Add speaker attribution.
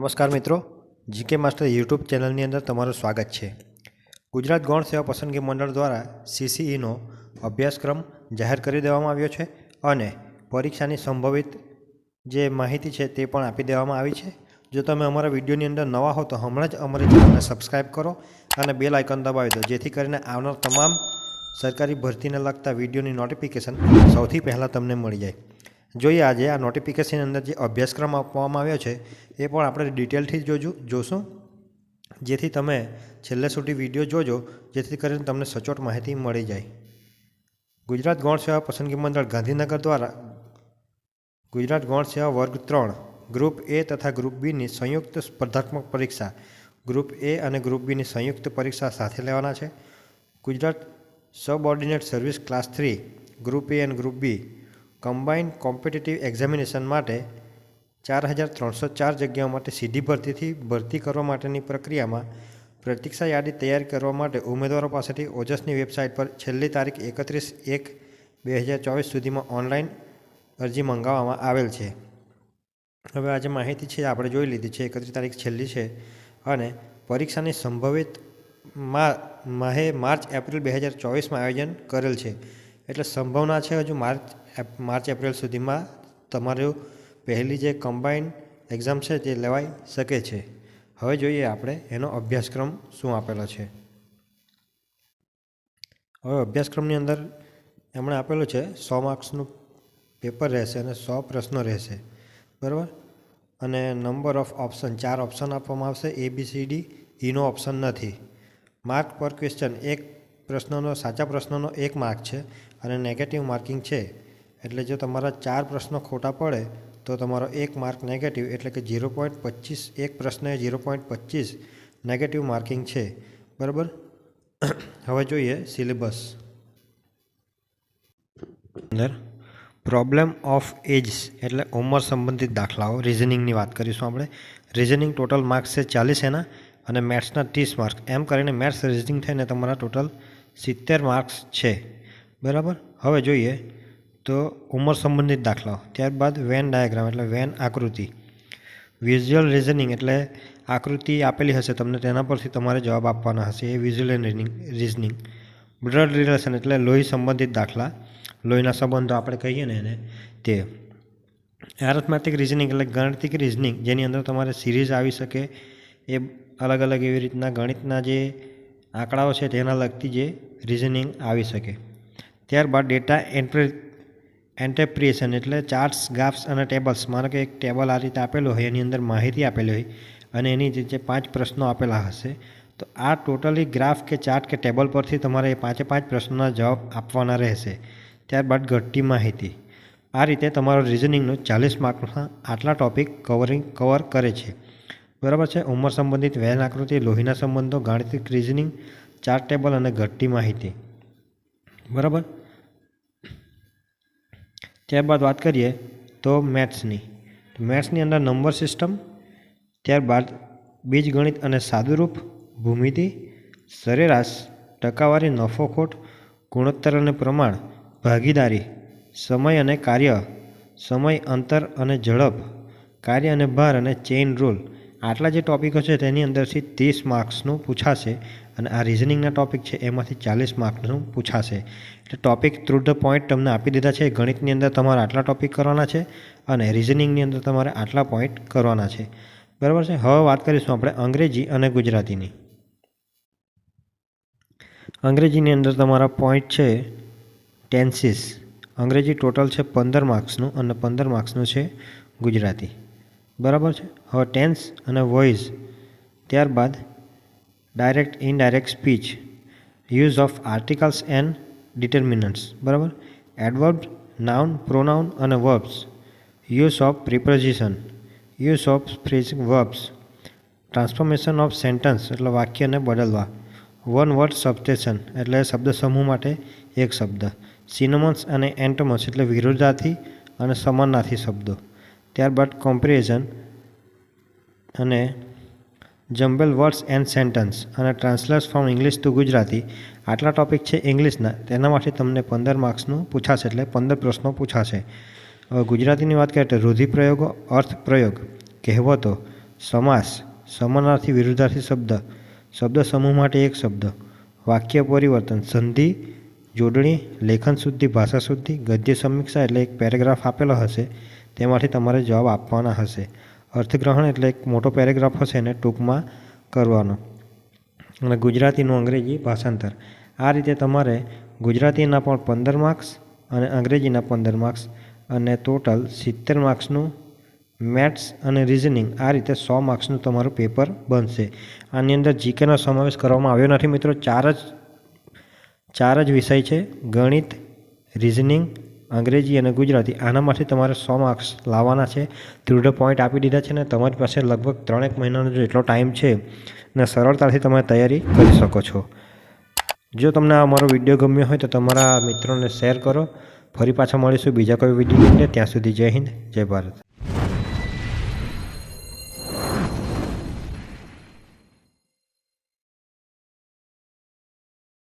Speaker 1: નમસ્કાર મિત્રો, GK master YouTube ચેનલની અંદર તમારું સ્વાગત છે. ગુજરાત ગૌણ સેવા પસંદગી મંડળ દ્વારા સીસીઈનો અભ્યાસક્રમ જાહેર કરી દેવામાં આવ્યો છે અને પરીક્ષાની સંભવિત જે માહિતી છે તે પણ આપી દેવામાં આવી છે. જો તમે અમારા વિડીયોની અંદર નવા હો તો હમણાં જ અમારી ચેનલને સબસ્ક્રાઈબ કરો અને બેલ આઇકન દબાવી દો, જેથી કરીને આવનાર તમામ સરકારી ભરતીને લગતા વિડીયોની નોટિફિકેશન સૌથી પહેલાં તમને મળી જાય. જોઈએ આજે આ નોટિફિકેશન અંદર જે અભ્યાસક્રમ આપવામાં આવ્યો છે, એ પણ આપણે ડિટેલથી જોજો, જોશું. જેથી તમે છેલ્લે સુધી વીડિયો જોજો, જેથી કરીને તમને સચોટ માહિતી મળી જાય. ગુજરાત ગૌણ સેવા પસંદગી મંડળ ગાંધીનગર દ્વારા ગુજરાત ગૌણ સેવા વર્ગ ત્રણ, ગ્રુપ એ તથા ગ્રુપ બીની સંયુક્ત સ્પર્ધાત્મક પરીક્ષા, ગ્રુપ એ અને ગ્રુપ બીની સંયુક્ત પરીક્ષા સાથે લેવાના છે. Gujarat subordinate service class three, group A અને group B combined competitive examination માટે ચાર હજાર ત્રણસો ચાર જગ્યાઓ માટે સીધી ભરતીથી ભરતી કરવા માટેની પ્રક્રિયામાં પ્રતીક્ષા યાદી તૈયાર કરવા માટે ઉમેદવારો પાસેથી ઓજસની વેબસાઇટ પર છેલ્લી તારીખ એકત્રીસ એક બે હજાર ચોવીસ સુધીમાં ઓનલાઈન અરજી મંગાવવામાં આવેલ છે. હવે આજે માહિતી છે, આપણે જોઈ લીધી છે, એકત્રીસ તારીખ છેલ્લી છે અને પરીક્ષાની સંભવિત માહે માર્ચ એપ્રિલ બે હજાર ચોવીસમાં આયોજન કરેલ છે. એટલે સંભાવના છે, હજુ માર્ચ માર્ચ, એપ્રિલ સુધીમાં તમારું પહેલી જે કમ્બાઇન એક્ઝામ છે તે લેવાઈ શકે છે. હવે જોઈએ આપણે એનો અભ્યાસક્રમ શું આપેલો છે. હવે અભ્યાસક્રમની અંદર એમણે આપેલું છે, સો માર્ક્સનું પેપર રહેશે અને સો પ્રશ્નો રહેશે. બરાબર? અને નંબર ઓફ ઓપ્શન ચાર ઓપ્શન આપવામાં આવશે એ બી સી ડી ઈનો ઓપ્શન નથી. માર્ક પર ક્વેશ્ચન એક પ્રશ્નનો, સાચા પ્રશ્નનો એક માર્ક છે અને નેગેટિવ માર્કિંગ છે. એટલે જો તમારા ચાર પ્રશ્નો ખોટા પડે, તો તમારો એક માર્ક નેગેટિવ એટલે કે ઝીરો પોઈન્ટ પચીસ, એક પ્રશ્ને ઝીરો પોઈન્ટ પચીસ નેગેટિવ માર્કિંગ છે. બરાબર? હવે જોઈએ સિલેબસ અંદર પ્રોબ્લેમ ઓફ એજ્સ એટલે ઉંમર સંબંધિત દાખલાઓ રિઝનિંગની વાત કરીશું આપણે. રિઝનિંગ ટોટલ માર્ક્સ છે ચાલીસ એના અને મેથ્સના ત્રીસ માર્ક્સ એમ કરીને મેથ્સ રિઝનિંગ થઈને તમારા ટોટલ સિત્તેર માર્ક્સ છે. બરાબર? હવે જોઈએ તો ઉંમર સંબંધિત દાખલાઓ. ત્યારબાદ વેન ડાયાગ્રામ એટલે વેન આકૃતિ. વિઝ્યુઅલ રિઝનિંગ એટલે આકૃતિ આપેલી હશે, તમને તેના પરથી તમારે જવાબ આપવાના હશે એ visual reasoning reasoning blood relation એટલે લોહી સંબંધિત દાખલા. લોહીના સંબંધો આપણે કહીએ ને એને તે. એરથમેટિક રિઝનિંગ એટલે ગણિતિક રિઝનિંગ જેની અંદર તમારે સિરીઝ આવી શકે એ અલગ અલગ એવી રીતના ગણિતના જે આંકડાઓ છે તેના લગતી જે રિઝનિંગ આવી શકે. ત્યારબાદ ડેટા એન્ટ્રી એન્ટરપ્રિએશન એટલે ચાર્ટ્સ, ગ્રાફ્સ અને ટેબલ્સ. માનો કે એક ટેબલ આ રીતે આપેલું હોય, એની અંદર માહિતી આપેલી હોય અને એની જે જે પાંચ પ્રશ્નો આપેલા હશે, તો આ ટોટલી ગ્રાફ કે ચાર્ટ કે ટેબલ પરથી તમારે એ પાંચે પાંચ પ્રશ્નોના જવાબ આપવાના રહેશે. ત્યારબાદ ઘટતી માહિતી. આ રીતે તમારો રિઝનિંગનો ચાલીસ માર્કના આટલા ટોપિક કવરિંગ કવર કરે છે. બરાબર છે? ઉંમર સંબંધિત વેન આકૃતિ, લોહીના સંબંધો, ગાણિતિક રિઝનિંગ ચાર્ટ ટેબલ અને ઘટતી માહિતી. બરાબર? ત્યારબાદ વાત કરીએ તો મેથ્સની. મેથ્સની અંદર નંબર સિસ્ટમ, ત્યારબાદ બીજગણિત અને સાદુરૂપ ભૂમિતિ, સરેરાશ, ટકાવારી નફો ખોટ ગુણોત્તર અને પ્રમાણ, ભાગીદારી, સમય અને કાર્ય, સમય, અંતર અને ઝડપ, કાર્ય અને ભાર અને ચેઇન રૂલ આટલા જે ટૉપિકો છે તેની અંદરથી ત્રીસ માર્ક્સનું પૂછાશે અને આ રિઝનિંગના ટોપિક છે એમાંથી ચાલીસ માર્ક્સનું પૂછાશે. એટલે ટોપિક થ્રુ ધ પોઈન્ટ તમને આપી દીધા છે, ગણિતની અંદર તમારે આટલા ટોપિક કરવાના છે અને રિઝનિંગની અંદર તમારે આટલા પોઈન્ટ કરવાના છે. બરાબર છે? હવે વાત કરીશું આપણે અંગ્રેજી અને ગુજરાતીની. અંગ્રેજીની અંદર તમારા પોઈન્ટ છે ટેન્સીસ અંગ્રેજી ટોટલ છે પંદર માર્ક્સનું અને પંદર માર્ક્સનું છે ગુજરાતી. બરાબર છે? હવે ટેન્સ અને વોઇસ ત્યારબાદ direct indirect speech use of articles and determinants બરાબર? એડવર્બ નાઉન પ્રોનાઉન અને verbs use of preposition use of phrasing verbs transformation of sentence એટલે વાક્યને બદલવા. વન વર્ડ સબસ્ટેશન એટલે શબ્દ સમૂહ માટે એક શબ્દ. સિનોમન્સ અને એન્ટોમન્સ એટલે વિરોધાર્થી અને સમાનાર્થી શબ્દો. ત્યારબાદ કોમ્પેરિઝન અને જમ્બલ વર્ડ્સ એન્ડ સેન્ટન્સ અને translate from English to Gujarati. આટલા ટોપિક છે ઇંગ્લિશના તેનામાંથી તમને પંદર માર્ક્સનું પૂછાશે એટલે પંદર પ્રશ્નો પૂછાશે. હવે ગુજરાતીની વાત કરીએ તો રૂઢિપ્રયોગો અર્થ પ્રયોગ કહેવતો, સમાસ, સમાનાર્થી વિરુદ્ધાર્થી શબ્દ શબ્દ સમૂહ માટે એક શબ્દ, વાક્ય પરિવર્તન, સંધિ, જોડણી, લેખન શુદ્ધિ, ભાષા શુદ્ધિ, ગદ્ય સમીક્ષા એટલે એક પેરેગ્રાફ આપેલો હશે. તેમાંથી તમારે જવાબ આપવાના હશે. અર્થગ્રહણ એટલે એક મોટો પેરેગ્રાફ હશે એને ટૂંકમાં કરવાનો. અને ગુજરાતીનું અંગ્રેજી ભાષાંતર. આ રીતે તમારે ગુજરાતીના પણ પંદર માર્ક્સ અને અંગ્રેજીના પંદર માર્ક્સ અને ટોટલ સિત્તેર માર્ક્સનું મેથ્સ અને રિઝનિંગ આ રીતે સો માર્ક્સનું તમારું પેપર બનશે. આની અંદર જીકેનો સમાવેશ કરવામાં આવ્યો નથી મિત્રો. ચાર જ ચાર જ વિષય છે. ગણિત, રિઝનિંગ અંગ્રેજી અને ગુજરાતી આનામાંથી તમારે સો માર્ક્સ લાવવાના છે. દૃઢ પોઈન્ટ આપી દીધા છે ને તમારી પાસે લગભગ ત્રણેક મહિનાનો જેટલો ટાઈમ છે ને સરળતાથી તમે તૈયારી કરી શકો છો. જો તમને આ અમારો વીડિયો ગમ્યો હોય તો તમારા મિત્રોને શેર કરો. ફરી પાછા મળીશું બીજા કોઈ વીડિયો ત્યાં સુધી જય હિન્દ, જય ભારત.